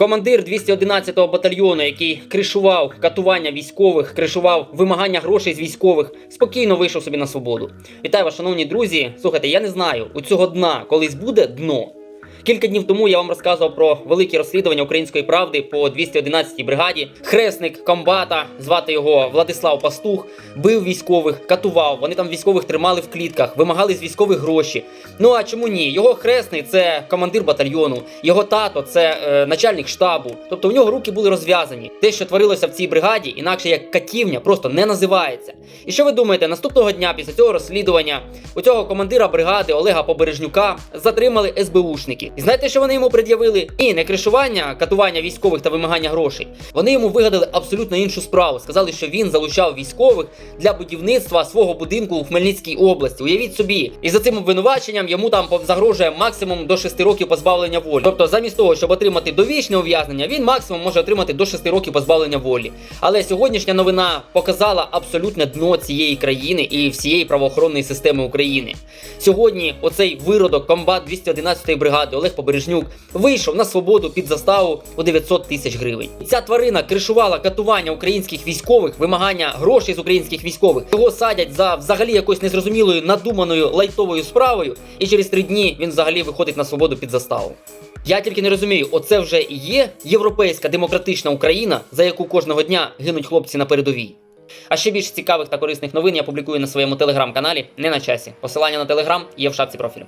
Командир 211-го батальйону, який кришував катування військових, кришував вимагання грошей з військових, спокійно вийшов собі на свободу. Вітаю вас, шановні друзі. Слухайте, я не знаю, у цього дна колись буде дно. Кілька днів тому я вам розказував про великі розслідування української правди по 211-й бригаді. Хресник комбата, звати його Владислав Пастух, бив військових, катував. Вони там військових тримали в клітках, вимагали з військових гроші. Ну а чому ні? Його хресний це командир батальйону, його тато це е, начальник штабу. Тобто у нього руки були розв'язані. Те, що творилося в цій бригаді, інакше як катівня, просто не називається. І що ви думаєте, наступного дня після цього розслідування у цього командира бригади Олега Побережнюка затримали СБУшники. І знаєте, що вони йому пред'явили? Ні, не кришування, катування військових та вимагання грошей. Вони йому вигадали абсолютно іншу справу. Сказали, що він залучав військових для будівництва свого будинку у Хмельницькій області. Уявіть собі, і за цим обвинуваченням йому там загрожує максимум до 6 років позбавлення волі. Тобто, замість того, щоб отримати довічне ув'язнення, він максимум може отримати до 6 років позбавлення волі. Але сьогоднішня новина показала абсолютне дно цієї країни і всієї правоохоронної системи України. Сьогодні оцей виродок комбат 211-ї бригади Олег Побережнюк вийшов на свободу під заставу у 900 тисяч гривень. Ця тварина кришувала катування українських військових, вимагання грошей з українських військових. Його садять за взагалі якоюсь незрозумілою надуманою лайтовою справою, і через три дні він взагалі виходить на свободу під заставу. Я тільки не розумію, оце вже і є європейська демократична Україна, за яку кожного дня гинуть хлопці на передовій. А ще більш цікавих та корисних новин я публікую на своєму телеграм-каналі не на часі. Посилання на телеграм є в шапці профілю.